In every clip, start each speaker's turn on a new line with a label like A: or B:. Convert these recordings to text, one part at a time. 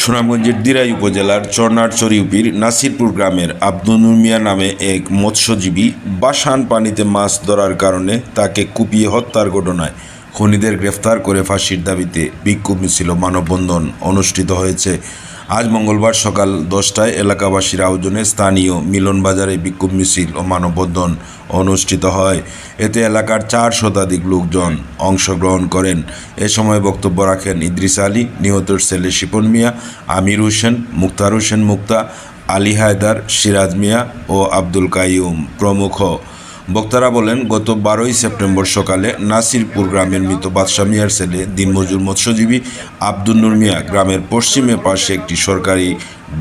A: সুনামগঞ্জের দিরাই উপজেলার চরনারচর ইউপির নাসিরপুর গ্রামের আব্দুল মিয়া নামে এক মৎস্যজীবী বাসান পানিতে মাছ ধরার কারণে তাকে কুপিয়ে হত্যার ঘটনায় খনিদের গ্রেফতার করে ফাঁসির দাবিতে বিক্ষোভ মিছিল মানববন্ধন অনুষ্ঠিত হয়েছে। আজ মঙ্গলবার সকাল দশটায় এলাকাবাসীর আয়োজনে স্থানীয় মিলনবাজারে বিক্ষোভ মিছিল ও মানববন্ধন অনুষ্ঠিত হয়। এতে এলাকার চার শতাধিক লোকজন অংশগ্রহণ করেন। এ সময় বক্তব্য রাখেন ইদ্রিস আলী নিহতর ছেলে শিপন মিয়া, আমির হোসেন, মুক্তার হোসেন মুক্তা, আলী হায়দার, সিরাজ মিয়া ও আব্দুল কাইয়ুম প্রমুখ। বক্তারা বলেন, গত বারোই সেপ্টেম্বর সকালে নাসিরপুর গ্রামের মৃত বাদশা মিয়ার ছেলে, দিনমজুর মৎস্যজীবী আব্দুল নুর মিয়া গ্রামের পশ্চিমে পাশে একটি সরকারি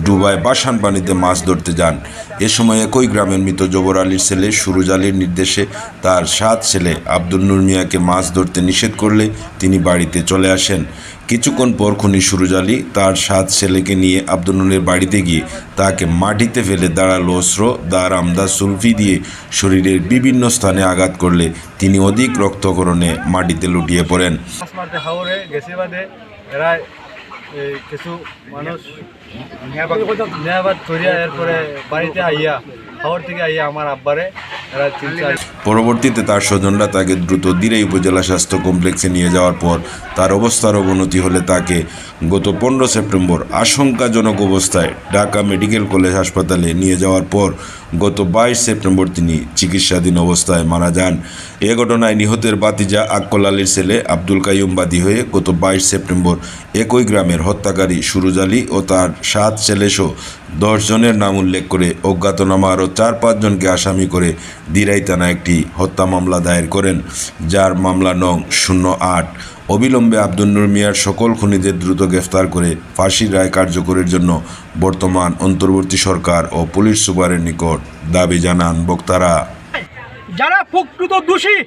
A: ডুবায় বাসান পানিতে মাছ ধরতে যান। এ সময় একই গ্রামের মৃত জবর আলীর ছেলে সুরুজ আলীর নির্দেশে তার সাত ছেলে আব্দুল নূর মিয়াকে মাছ ধরতে নিষেধ করলে তিনি বাড়িতে চলে আসেন। কিছুক্ষণ পর খুনি সুরুজ আলী তার সাত ছেলেকে নিয়ে আব্দুল নুরের বাড়িতে গিয়ে তাকে মাটিতে ফেলে দাঁড়াল অস্ত্র, দাঁড়, আমদা, সুলফি দিয়ে শরীরের বিভিন্ন স্থানে আঘাত করলে তিনি অধিক রক্তকরণে মাটিতে লুটিয়ে পড়েন।
B: কিছু মানুষ
A: পরবর্তীতে তার স্বজনরা তাকে দ্রুত দিরাই উপজেলা স্বাস্থ্য কমপ্লেক্সে নিয়ে যাওয়ার পর তার অবস্থার অবনতি হলে তাকে গত পনেরো সেপ্টেম্বর আশঙ্কাজনক অবস্থায় ঢাকা মেডিকেল কলেজ হাসপাতালে নিয়ে যাওয়ার পর গত বাইশ সেপ্টেম্বর তিনি চিকিৎসাধীন অবস্থায় মারা যান। এ ঘটনায় নিহতের বাতিজা আক্কল আলীর ছেলে আব্দুল কাইয়ুম বাদী হয়ে গত বাইশ সেপ্টেম্বর একই গ্রামের হত্যাকারী সুরুজ আলী ও তার সাত ছেলেসহ দশ জনের নাম উল্লেখ করে অজ্ঞাতনামা আরও চার পাঁচজনকে আসামি করে দিরাই থানা একটি হত্যা মামলা দায়ের করেন, যার মামলা নং শূন্য আট। অবিলম্বে আব্দুল নূর মিয়ার সকল খুনিদের দ্রুত গ্রেফতার করে ফাঁসির রায় কার্যকরের জন্য বর্তমান অন্তর্বর্তী সরকার ও পুলিশ সুপারের নিকট দাবি জানান বক্তারা।
C: যারা প্রকৃত দোষী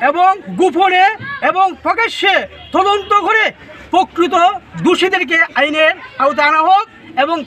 C: এবং গোপনে এবং প্রকাশ্যে তদন্ত করে প্রকৃত দোষীদেরকে আইনের আওতায় আনা হোক এবং